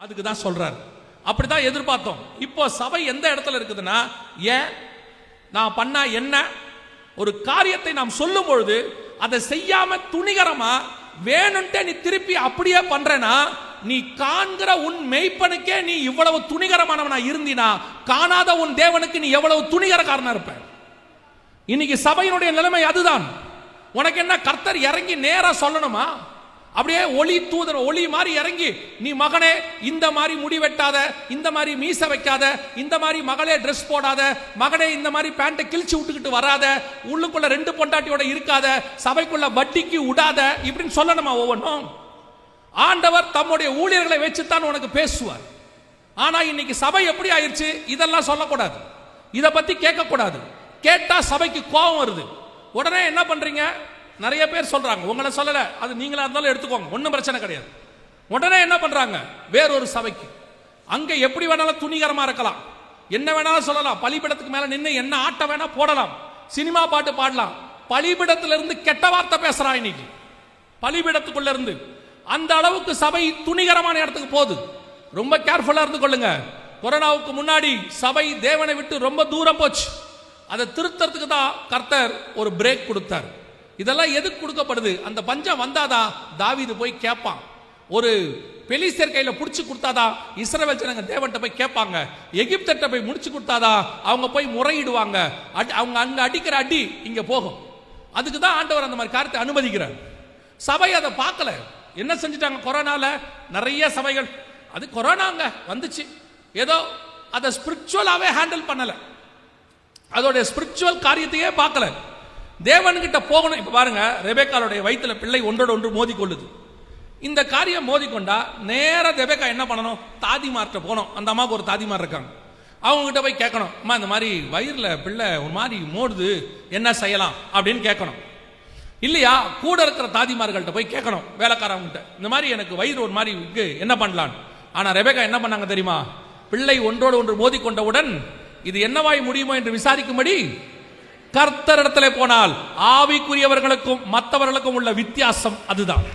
அதுக்கு தான் சொல்றாரு. அப்படிதான் எதிர்பார்த்தோம். இப்போ சபை எந்த இடத்துல இருக்குதுன்னா ஏன்? நான் பண்ணா என்ன? ஒரு காரியத்தை நாம் சொல்லும் பொழுது அதை செய்யாம துணிகரமா வேணும்ட்டே நீ திருப்பி அப்படியே பண்றனா நீ காண்கிற உன் மெய்ப்பனுக்கே நீ இவ்வளவு துணிகரமானவனா இருந்தினா காணாத உன் தேவனுக்கு நீ எவ்வளவு துணிகரக்காரனா இருப்ப? இன்னைக்கு சபையினுடைய நிலைமை அதுதான். உனக்கு என்ன கர்த்தர் இறங்கி நேரா சொல்லணுமா? அப்படியே ஒளி தூதன் ஒளி மாதிரி இறங்கி நீ மகனே இந்த மாதிரி முடி வெட்டாத இந்த மாதிரி மீச வைக்காத இந்த மாதிரி மகளே ட்ரெஸ் போடாத மகனே இந்த மாதிரி பேண்ட்டை கிழிச்சு விட்டுக்கிட்டு வராத உள்ளுக்குள்ள ரெண்டு பொண்டாட்டியோட இருக்காத சபைக்குள்ள வட்டிக்கு விடாத இப்படின்னு சொல்லணுமா ஒவ்வொன்றும்? ஆண்டவர் தம்முடைய ஊழியர்களை வச்சுத்தான் உனக்கு பேசுவார். ஆனா இன்னைக்கு சபை எப்படி ஆயிடுச்சு இதெல்லாம் சொல்லக்கூடாது. இதை பத்தி கேட்கக்கூடாது. கேட்டா சபைக்கு கோபம் வருது. உடனே என்ன பண்றீங்க? நிறைய பேர் சொல்றாங்க உங்களை சொல்லல அது நீங்களா இருந்தாலும் எடுத்துக்கோங்க ஒன்றும் பிரச்சனை கிடையாது. உடனே என்ன பண்றாங்க? வேறொரு சபைக்கு. அங்க எப்படி வேணாலும் துணிகரமா இருக்கலாம். என்ன வேணாலும் சொல்லலாம். பலிபிடத்துக்கு மேல நின்று என்ன ஆட்டம் வேணா போடலாம். சினிமா பாட்டு பாடலாம். பலிபிடத்திலிருந்து கெட்ட வார்த்தை பேசுறான் இன்னைக்கு. பலிபிடத்துக்குள்ள இருந்து அந்த அளவுக்கு சபை துணிகரமான இடத்துக்கு போகுது. ரொம்ப கேர்ஃபுல்லா இருந்து கொள்ளுங்க. கொரோனாவுக்கு முன்னாடி சபை தேவனை விட்டு ரொம்ப தூரம் போச்சு. அதை திருத்தறதுக்கு தான் கர்த்தர் ஒரு பிரேக் கொடுத்தார். இதெல்லாம் எதுக்கு கொடுக்கப்படுது? அந்த பஞ்சம் வந்தாதான் தாவிது போய் கேட்பான் ஒரு பெலிஸ்தர் கையில் பிடிச்சி கொடுத்தாதா? இஸ்ரேல் ஜனங்க தேவன்கிட்ட போய் கேட்பாங்க எகிப்தட்ட போய் முடிச்சு கொடுத்தாதா? அவங்க போய் முறையிடுவாங்க. அவங்க அங்க அடிக்கிற அடி இங்க போகும். அதுக்கு தான் ஆண்டவர் அந்த மாதிரி காரியத்தை அனுமதிக்கிறார். சபை அதை பார்க்கல. என்ன செஞ்சுட்டாங்க கொரோனால? நிறைய சபைகள். அது கொரோனாங்க வந்துச்சு. ஏதோ அதை ஸ்பிரிச்சுவலாகவே ஹேண்டில் பண்ணலை. அதோடைய ஸ்பிரிச்சுவல் காரியத்தையே பார்க்கல. தேவன்கிட்ட போகணும். இப்ப பாருங்க ரெபேக்காலுடைய வயிற்றுல பிள்ளை ஒன்றோடு ஒன்று மோதிக்கொள்ளுது. இந்த காரியம் மோதிக்கொண்டா நேர ரெபேக்கா என்ன பண்ணணும்? தாதிமார்கிட்ட போகணும். அந்த அம்மாவுக்கு ஒரு தாதிமார் இருக்காங்க. அவங்க கிட்ட போய் கேட்கணும் அம்மா இந்த மாதிரி வயிறுல பிள்ளை ஒரு மாதிரி மோடுது என்ன செய்யலாம்? அப்படின்னு கேட்கணும். இல்லையா கூட இருக்கிற தாதிமார்கள்ட்ட போய் கேட்கணும் வேலைக்காரவங்ககிட்ட. இந்த மாதிரி எனக்கு வயிறு ஒரு மாதிரி இருக்கு என்ன பண்ணலாம் ஆனா ரெபேக்கா என்ன பண்ணாங்க தெரியுமா? பிள்ளை ஒன்றோடு ஒன்று மோதிக்கொண்டவுடன் இது என்னவாய் முடியுமோ? என்று விசாரிக்கும்படி கர்த்தரிடத்தில் போனால் ஆவிக்குரியவர்களுக்கும் மற்றவர்களுக்கும் உள்ள வித்தியாசம் அதுதான்.